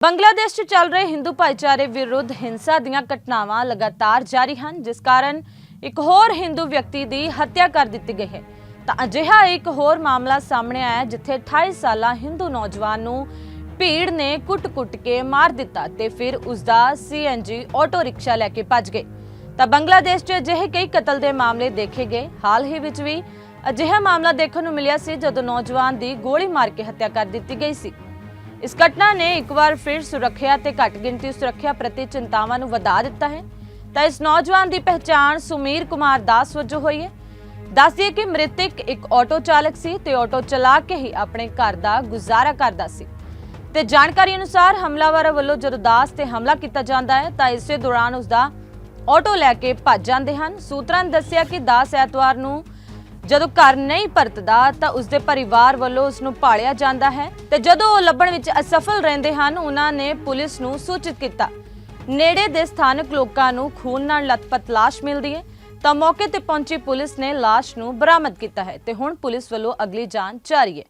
ਬੰਗਲਾਦੇਸ਼ 'ਚ ਚੱਲ ਰਹੇ ਹਿੰਦੂ ਭਾਈਚਾਰੇ ਵਿਰੁੱਧ ਹਿੰਸਾ ਦੀਆਂ ਘਟਨਾਵਾਂ ਲਗਾਤਾਰ ਜਾਰੀ ਹਨ, ਜਿਸ ਕਾਰਨ ਇੱਕ ਹੋਰ ਹਿੰਦੂ ਵਿਅਕਤੀ ਦੀ ਹੱਤਿਆ ਕਰ ਦਿੱਤੀ ਗਈ ਹੈ। ਤਾਂ ਅਜਿਹਾ ਇੱਕ ਹੋਰ ਮਾਮਲਾ ਸਾਹਮਣੇ ਆਇਆ ਜਿੱਥੇ 28 ਸਾਲਾ ਹਿੰਦੂ ਨੌਜਵਾਨ ਨੂੰ ਭੀੜ ਨੇ ਕੁੱਟ-ਕੁੱਟ ਕੇ ਮਾਰ ਦਿੱਤਾ ਤੇ ਫਿਰ ਉਸ ਦਾ ਸੀਐਨਜੀ ਆਟੋ ਰਿਕਸ਼ਾ ਲੈ ਕੇ ਭੱਜ ਗਏ। ਤਾਂ ਬੰਗਲਾਦੇਸ਼ 'ਚ ਅਜਿਹੇ ਕਈ ਕਤਲ ਦੇ ਮਾਮਲੇ ਦੇਖੇ ਗਏ। ਹਾਲ ਹੀ ਵਿੱਚ ਵੀ ਅਜਿਹਾ ਮਾਮਲਾ ਦੇਖਣ ਨੂੰ ਮਿਲਿਆ ਸੀ, ਜਦੋਂ ਨੌਜਵਾਨ ਦੀ ਗੋਲੀ ਮਾਰ ਕੇ ਹੱਤਿਆ ਕਰ ਦਿੱਤੀ ਗਈ ਸੀ। ਇਸ ਘਟਨਾ ਨੇ ਇੱਕ ਵਾਰ ਫਿਰ ਸੁਰੱਖਿਆ ਤੇ ਘੱਟ ਗਿਣਤੀ ਸੁਰੱਖਿਆ ਪ੍ਰਤੀ ਚਿੰਤਾਵਾਂ ਨੂੰ ਵਧਾ ਦਿੱਤਾ ਹੈ। ਤਾਂ ਇਸ ਨੌਜਵਾਨ ਦੀ ਪਹਿਚਾਣ ਸੁਮੀਰ ਕੁਮਾਰ ਦਾਸ ਵਜੋਂ ਹੋਈ ਹੈ। ਦੱਸਦੀਏ ਕਿ ਮ੍ਰਿਤਕ ਇੱਕ ਆਟੋ ਚਾਲਕ ਸੀ ਤੇ ਆਟੋ ਚਲਾ ਕੇ ਹੀ ਆਪਣੇ ਘਰ ਦਾ ਗੁਜ਼ਾਰਾ ਕਰਦਾ ਸੀ। ਤੇ ਜਾਣਕਾਰੀ ਅਨੁਸਾਰ ਹਮਲਾਵਰਾਂ ਵੱਲੋਂ ਜਦੋਂ ਦਾਸ ਤੇ ਹਮਲਾ ਕੀਤਾ ਜਾਂਦਾ ਹੈ, ਤਾਂ ਇਸੇ ਦੌਰਾਨ ਉਸ ਦਾ ਆਟੋ ਲੈ ਕੇ ਭੱਜ ਜਾਂਦੇ ਹਨ। ਸੂਤਰਾਂ ਨੇ ਦੱਸਿਆ ਕਿ ਦਾਸ ਐਤਵਾਰ ਨੂੰ ਜਦੋਂ ਘਰ ਨਹੀਂ ਪਰਤਦਾ ਤਾਂ ਉਸਦੇ ਪਰਿਵਾਰ ਵੱਲੋਂ ਉਸ ਨੂੰ ਭਾਲਿਆ ਜਾਂਦਾ ਹੈ ਤੇ ਜਦੋਂ ਉਹ ਲੱਭਣ ਵਿੱਚ ਅਸਫਲ ਰਹਿੰਦੇ ਹਨ, ਉਹਨਾਂ ਨੇ ਪੁਲਿਸ ਨੂੰ ਸੂਚਿਤ ਕੀਤਾ। ਨੇੜੇ ਦੇ ਸਥਾਨਕ ਲੋਕਾਂ ਨੂੰ ਖੂਨ ਨਾਲ ਲਤਪਤ ਲਾਸ਼ ਮਿਲਦੀ ਹੈ। ਤਾਂ ਮੌਕੇ ਤੇ ਪਹੁੰਚੀ ਪੁਲਿਸ ਨੇ ਲਾਸ਼ ਨੂੰ ਬਰਾਮਦ ਕੀਤਾ ਹੈ ਤੇ ਹੁਣ ਪੁਲਿਸ ਵੱਲੋਂ ਅਗਲੀ ਜਾਂਚ ਜਾਰੀ ਹੈ।